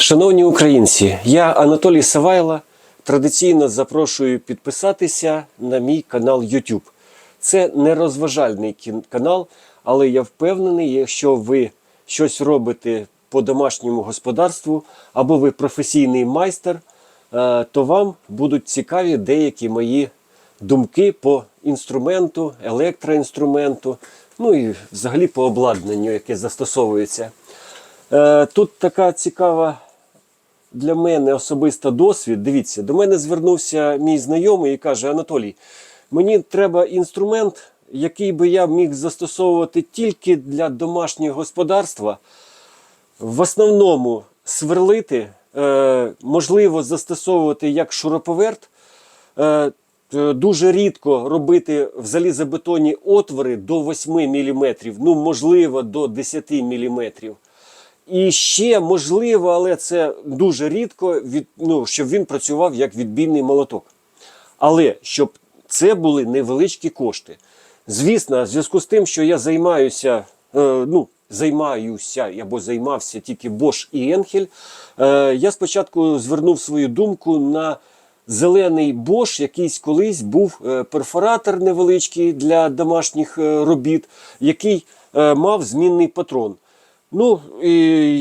Шановні українці, я Анатолій Савайло. Традиційно запрошую підписатися на мій канал YouTube. Це не розважальний канал, але я впевнений, якщо ви щось робите по домашньому господарству або ви професійний майстер, е, то вам будуть цікаві деякі мої думки по інструменту, електроінструменту, ну і взагалі по обладнанню, яке застосовується. Е, Тут така цікава для мене особиста досвід. Дивіться, до мене звернувся мій знайомий і каже: Анатолій, мені треба інструмент, який би я міг застосовувати тільки для домашнього господарства. В основному сверлити, е, можливо застосовувати як шуруповерт. Е, е, Дуже рідко робити в залізобетонні отвори до 8 мм, ну можливо до 10 мм. І ще можливо, але це дуже рідко, від, ну, щоб він працював як відбійний молоток. Але щоб це були невеличкі кошти. Звісно, в зв'язку з тим, що я займаюся, е, ну, займаюся або займався тільки Bosch і Енхель, е, я спочатку звернув свою думку на зелений Bosch, якийсь колись був е, перфоратор невеличкий для домашніх е, робіт, який е, мав змінний патрон. Ну, і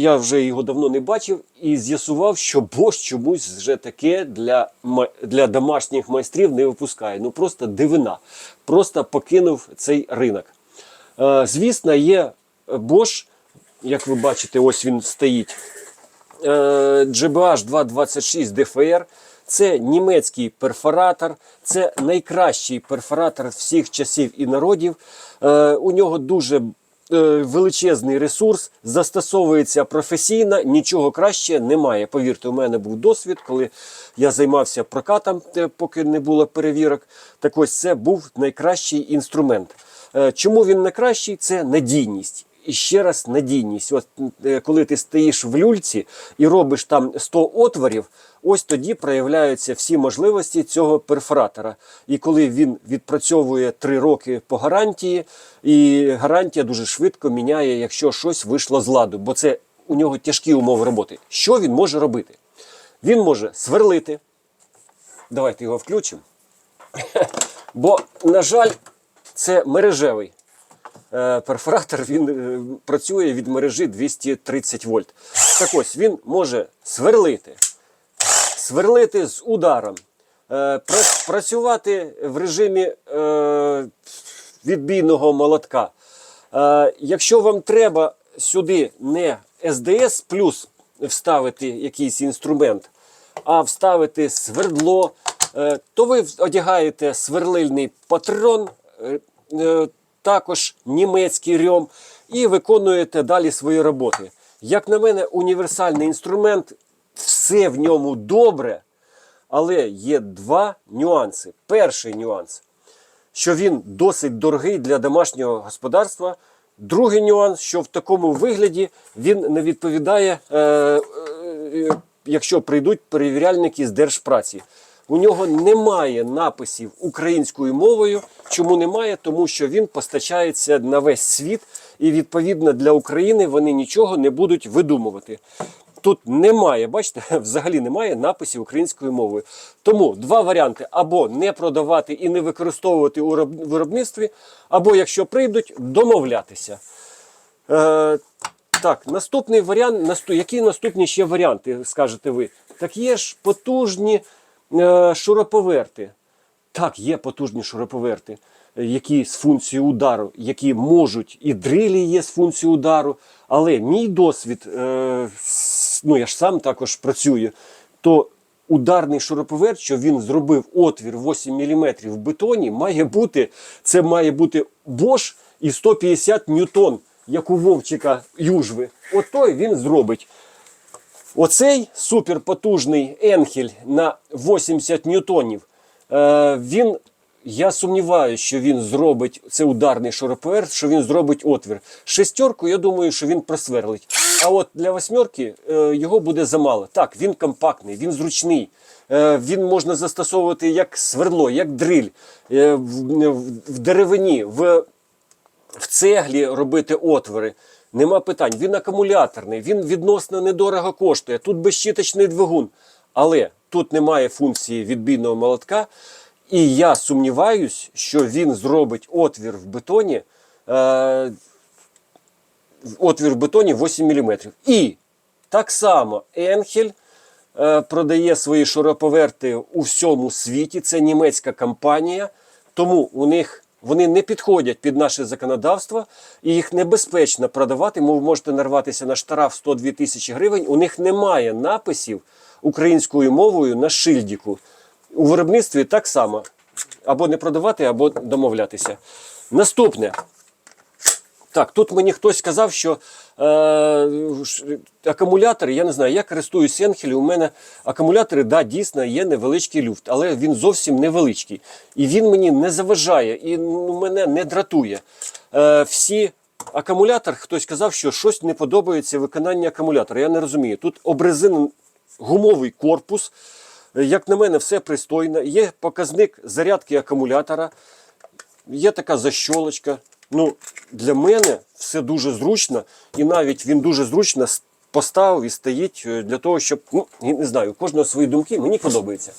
я вже його давно не бачив і з'ясував, що Bosch чомусь вже таке для, для домашніх майстрів не випускає. Ну просто дивина. Просто покинув цей ринок. Е, звісно, є Bosch, як ви бачите, ось він стоїть. GBH 226 DFR. Це німецький перфоратор, це найкращий перфоратор всіх часів і народів. Е, у нього дуже величезний ресурс, застосовується професійно, нічого краще немає. Повірте, у мене був досвід, коли я займався прокатом, поки не було перевірок. Так ось це був найкращий інструмент. Е, Чому він найкращий? Це надійність. І ще раз надійність. От е, коли ти стоїш в люльці і робиш там 100 отворів, ось тоді проявляються всі можливості цього перфоратора. І коли він відпрацьовує 3 роки по гарантії, і гарантія дуже швидко міняє, якщо щось вийшло з ладу, бо це у нього тяжкі умови роботи. Що він може робити? Він може сверлити. Давайте його включимо. Бо, на жаль, це мережевий перфоратор він е, працює від мережі 230 вольт. Так ось він може сверлити, сверлити з ударом, е, працювати в режимі е, відбійного молотка. Е, якщо вам треба сюди не SDS плюс вставити якийсь інструмент, а вставити свердло, е, то ви одягаєте сверлильний патрон, е, е, також німецький рьом, і виконуєте далі свої роботи. Як на мене, універсальний інструмент, все в ньому добре, але є два нюанси. Перший нюанс що він досить дорогий для домашнього господарства. Другий нюанс, що в такому вигляді він не відповідає, е, е, якщо прийдуть перевіряльники з держпраці. У нього немає написів українською мовою. Чому немає? Тому що він постачається на весь світ, і відповідно для України вони нічого не будуть видумувати. Тут немає, бачите, взагалі немає написів українською мовою. Тому два варіанти: або не продавати і не використовувати у виробництві, або якщо прийдуть, домовлятися. Е, так, наступний варіант, які наступні ще варіанти, скажете ви? Так є ж потужні шуруповерти. Так, є потужні шуруповерти, е, які з функцією удару, які можуть, і дрилі є з функцією удару. Але мій досвід, е, ну я ж сам також працюю, то ударний шуруповерт, що він зробив отвір 8 мм в бетоні, має бути, це має бути Bosch і 150 ньютон, як у Вовчика Южви. От той він зробить. Оцей суперпотужний енхель на 80 ньютонів. Е, він, я сумніваюся, що він зробить це ударний шуруповерт, що він зробить отвір. Шестерку, я думаю, що він просверлить. А от для восьмерки е, його буде замало. Так, він компактний, він зручний. Е, він можна застосовувати як свердло, як дриль, в, деревині, в цеглі робити отвори. Нема питань. Він акумуляторний, він відносно недорого коштує. Тут безщіточний двигун. Але тут немає функції відбійного молотка. І я сумніваюсь, що він зробить отвір в бетоні. Е, отвір в бетоні 8 мм. І так само Енхель е, продає свої шуруповерти у всьому світі. Це німецька компанія, тому у них вони не підходять під наше законодавство і їх небезпечно продавати. Ви можете нарватися на штраф 102 тисячі гривень. У них немає написів українською мовою на шильдіку. У виробництві так само. Або не продавати, або домовлятися. Наступне. Так, тут мені хтось сказав, що е, акумулятори, я не знаю, я користуюсь Енхелі, у мене акумулятори, да, дійсно є невеличкий люфт, але він зовсім невеличкий. І він мені не заважає і ну, мене не дратує. Е, всі акумулятор, хтось сказав, що щось не подобається виконання акумулятора. Я не розумію. Тут обрезинений гумовий корпус. Е, Як на мене, все пристойно. Є показник зарядки акумулятора. Є така защолочка. Ну, для мене все дуже зручно, і навіть він дуже зручно поставив і стоїть е, для того, щоб, ну, не знаю, у кожного свої думки, мені подобається.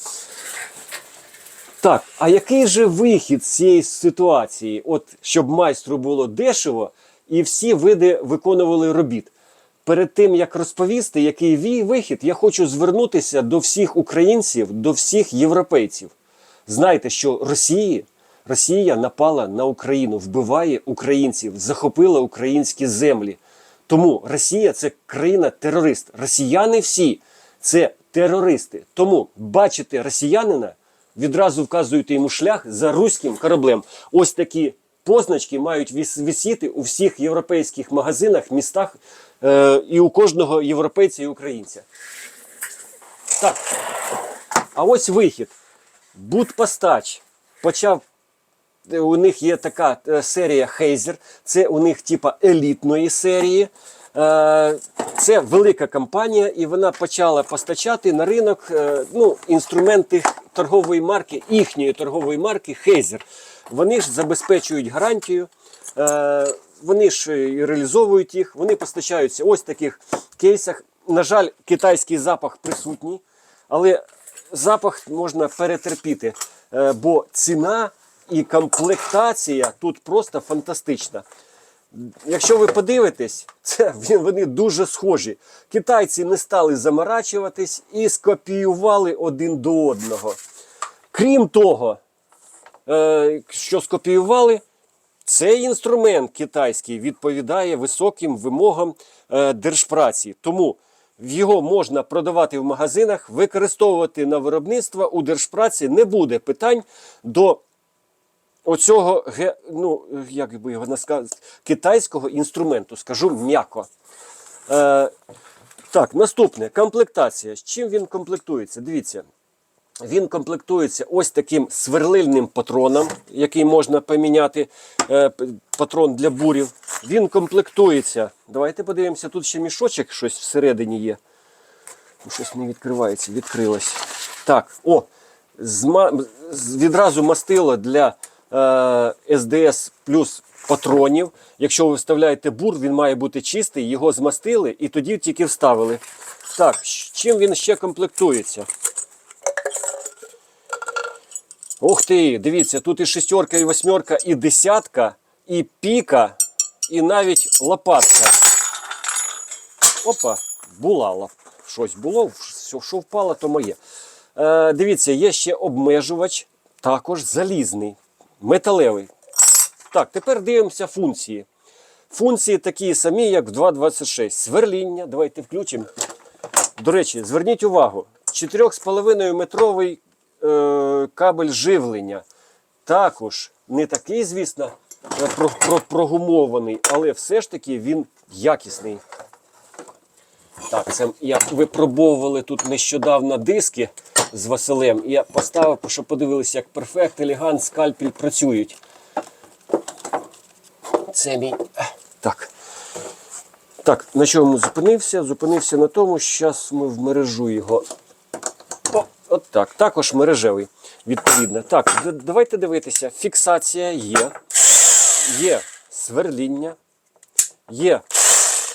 Так, а який же вихід з цієї ситуації? От щоб майстру було дешево і всі види виконували робіт. Перед тим як розповісти, який вихід, я хочу звернутися до всіх українців, до всіх європейців. Знайте, що Росії, Росія напала на Україну, вбиває українців, захопила українські землі. Тому Росія це країна-терорист. Росіяни всі це терористи. Тому бачите росіянина, відразу вказуєте йому шлях за руським кораблем. Ось такі позначки мають висіти у всіх європейських магазинах, містах е, і у кожного європейця і українця. Так. А ось вихід. Будпостач почав. У них є така е, серія Хейзер, це у них типа елітної серії. Е, Це велика компанія, і вона почала постачати на ринок е, ну, інструменти торгової марки, їхньої торгової марки Хейзер. Вони ж забезпечують гарантію, вони ж реалізовують їх, вони постачаються ось таких кейсах. На жаль, китайський запах присутній, але запах можна перетерпіти, бо ціна і комплектація тут просто фантастична. Якщо ви подивитесь, це вони дуже схожі. Китайці не стали заморачуватись і скопіювали один до одного. Крім того, е, що скопіювали, цей інструмент китайський відповідає високим вимогам е, держпраці. Тому його можна продавати в магазинах, використовувати на виробництво у держпраці не буде питань до оцього ну, як би його насказ... китайського інструменту, скажу м'яко. Е, так, наступне комплектація. З чим він комплектується? Дивіться. Він комплектується ось таким сверлильним патроном, який можна поміняти е, патрон для бурів. Він комплектується. Давайте подивимося, тут ще мішочок щось всередині є. Ну, Щось не відкривається, відкрилось. Так, о, зма... відразу мастило для СДС плюс патронів. Якщо ви вставляєте бур, він має бути чистий, його змастили і тоді тільки вставили. Так, чим він ще комплектується? Ух ти, дивіться, тут і шестерка, і восьмерка, і десятка, і піка, і навіть лопатка. Опа, була. Щось було, що впало, то моє. Е, дивіться, є ще обмежувач, також залізний, металевий. Так, тепер дивимося функції. Функції такі самі, як в 2.26. Сверління. Давайте включимо. До речі, зверніть увагу: 4,5 метровий е, кабель живлення. Також не такий, звісно, е, про, про, прогумований, але все ж таки він якісний. Так, це я випробовували тут нещодавно диски з Василем. І я поставив, щоб подивилися, як перфект, елегант, скальпель працюють. Це мій. Так. Так, на чому зупинився? Зупинився на тому, що зараз ми в мережу його. О, от так. Також мережевий, відповідно. Так, давайте дивитися. Фіксація є. Є сверління, є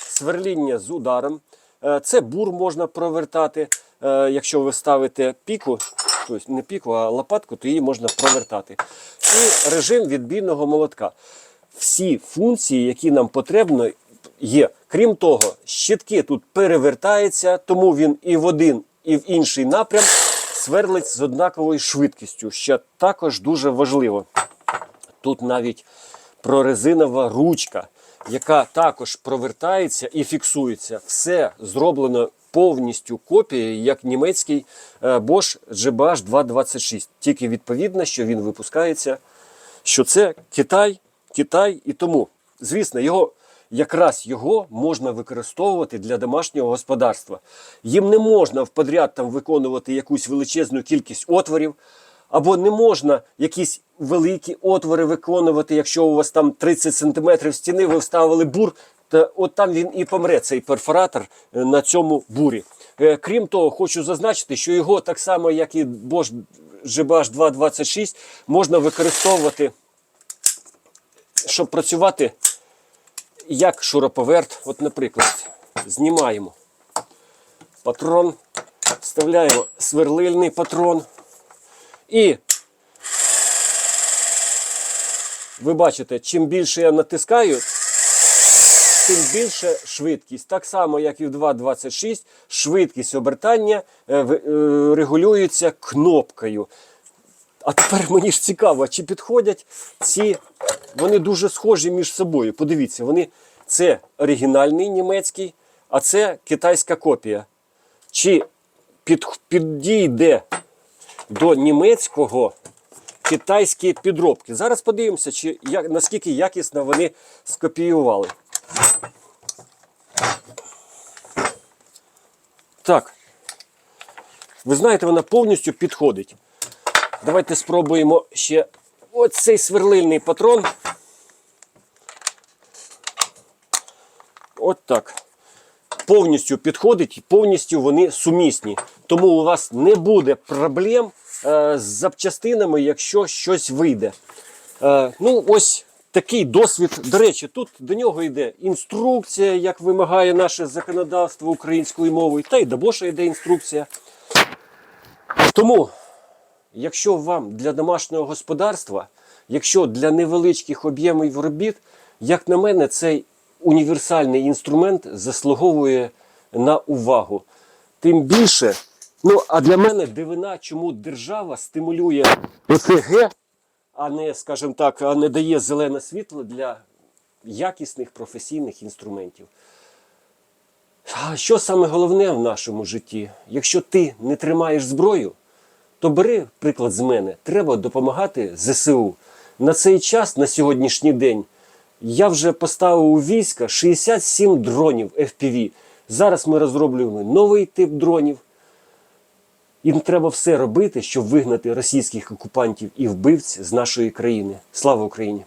сверління з ударом. Е, Це бур можна провертати. Е, Якщо ви ставите піку, тобто не піку, а лопатку, то її можна провертати. І режим відбійного молотка. Всі функції, які нам потрібно, є. Крім того, щитки тут перевертаються, тому він і в один, і в інший напрям сверлить з однаковою швидкістю, що також дуже важливо. Тут навіть прорезинова ручка, яка також провертається і фіксується. Все зроблено повністю копією, як німецький е, Bosch GBH 226. Тільки відповідно, що він випускається, що це Китай, Китай і тому. Звісно, його. Якраз його можна використовувати для домашнього господарства. Їм не можна в подряд там виконувати якусь величезну кількість отворів, або не можна якісь великі отвори виконувати, якщо у вас там 30 см стіни, ви вставили бур, от там він і помре, цей перфоратор е, на цьому бурі. Е, Крім того, хочу зазначити, що його так само, як і Bosch GBH 226, можна використовувати, щоб працювати як шуруповерт. От, наприклад, знімаємо патрон, вставляємо сверлильний патрон. І ви бачите, чим більше я натискаю, тим більше швидкість. Так само, як і в 2.26, швидкість обертання е, е, регулюється кнопкою. А тепер мені ж цікаво, чи підходять ці. Вони дуже схожі між собою. Подивіться, вони це оригінальний німецький, а це китайська копія. Чи під, підійде до німецького китайські підробки? Зараз подивимося, чи, наскільки якісно вони скопіювали. Так. Ви знаєте, вона повністю підходить. Давайте спробуємо ще оцей сверлильний патрон. От так. Повністю підходить, і повністю вони сумісні. Тому у вас не буде проблем е, з запчастинами, якщо щось вийде. Е, ну, ось такий досвід. До речі, тут до нього йде інструкція, як вимагає наше законодавство українською мовою, та й до Боша йде інструкція. Тому Якщо вам для домашнього господарства, якщо для невеличких об'ємів робіт, як на мене, цей універсальний інструмент заслуговує на увагу. Тим більше, ну а для мене дивина, чому держава стимулює ОТГ, а не, скажімо так, а не дає зелене світло для якісних професійних інструментів. А що саме головне в нашому житті? Якщо ти не тримаєш зброю, то бери приклад з мене. Треба допомагати ЗСУ. На цей час, на сьогоднішній день, я вже поставив у війська 67 дронів FPV. Зараз ми розроблюємо новий тип дронів. Їм треба все робити, щоб вигнати російських окупантів і вбивць з нашої країни. Слава Україні!